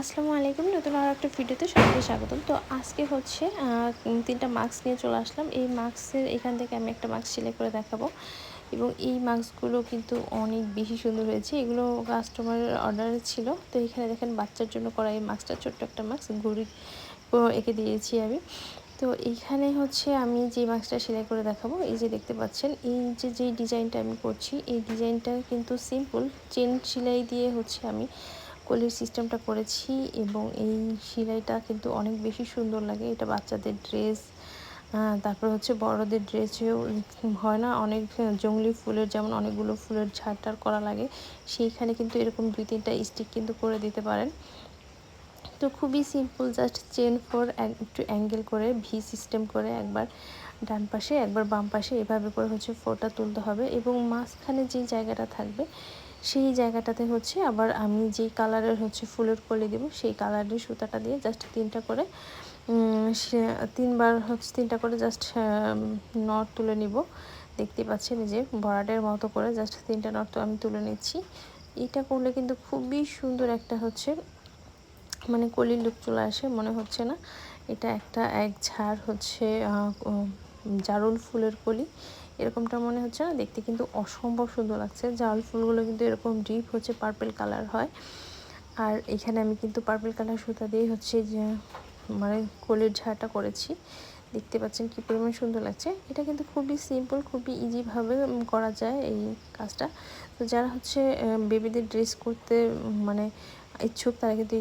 আসসালামু আলাইকুম, নতুন আর একটা ভিডিওতে সবাইকে স্বাগতম। তো আজকে হচ্ছে তিনটা মাস্ক নিয়ে চলে আসলাম। এই মাস্কের এখান থেকে আমি একটা মাস্ক সেলাই করে দেখাবো। এবং এই মাস্কগুলো কিন্তু অনেক বেশি সুন্দর হয়েছে। এগুলো কাস্টমারের অর্ডারে ছিল। তো এখানে দেখেন, বাচ্চার জন্য করা এই মাস্কটা ছোট্ট একটা মাস্ক। ও এঁকে দিয়েছি আমি। তো এইখানে হচ্ছে আমি যে মাস্কটা সেলাই করে দেখাবো, এই যে দেখতে পাচ্ছেন, এই যে যেই ডিজাইনটা আমি করছি, এই ডিজাইনটা কিন্তু সিম্পল চেন সেলাই দিয়ে হচ্ছে আমি কলির সিস্টেমটা করেছি এবং এই সেলাইটা কিন্তু অনেক বেশি সুন্দর লাগে। এটা বাচ্চাদের ড্রেস তারপর হচ্ছে বড়দের ড্রেসেও হয় না, অনেক জঙ্গলি ফুলের যেমন অনেকগুলো ফুলের ঝাড়টার করা লাগে, সেইখানে কিন্তু এরকম দুই তিনটা স্টিক কিন্তু করে দিতে পারেন। তো খুবই সিম্পল জাস্ট চেন ফোর একটু অ্যাঙ্গেল করে ভি সিস্টেম করে একবার ডান পাশে, একবার বাম পাশে, এভাবে করে হচ্ছে ফোরটা তুলতে হবে এবং মাঝখানে যে জায়গাটা থাকবে, সেই জায়গাটাতে হচ্ছে আবার আমি যেই কালারের হচ্ছে ফুলের কলি দেবো, সেই কালারের সুতাটা দিয়ে জাস্ট তিনটা করে তিনবার হচ্ছে তিনটা করে জাস্ট নট তুলে নিব। দেখতে পাচ্ছেন যে ভরাটের মতো করে জাস্ট তিনটা নট আমি তুলে নিচ্ছি। এটা করলে কিন্তু খুবই সুন্দর একটা হচ্ছে মানে কলির লুক চলে আসে, মনে হচ্ছে না। এটা একটা এক ঝাড় হচ্ছে জারুল ফুলের কলি। এরকমটা মনে হচ্ছে না, দেখতে কিন্তু অসম্ভব সুন্দর লাগছে। জারুল ফুলগুলো কিন্তু এরকম ডিপ হচ্ছে পার্পেল কালার হয়। আর এখানে আমি কিন্তু পার্পেল কালার সুতা দিয়ে হচ্ছে যে মানে কলির ঝাড়টা করেছি। দেখতে পাচ্ছেন কি পরিমাণ সুন্দর লাগছে। এটা কিন্তু খুবই সিম্পল খুবই ইজিভাবে করা যায় এই কাজটা। তো যারা হচ্ছে বেবিদের ড্রেস করতে মানে ইচ্ছুক, তারা কিন্তু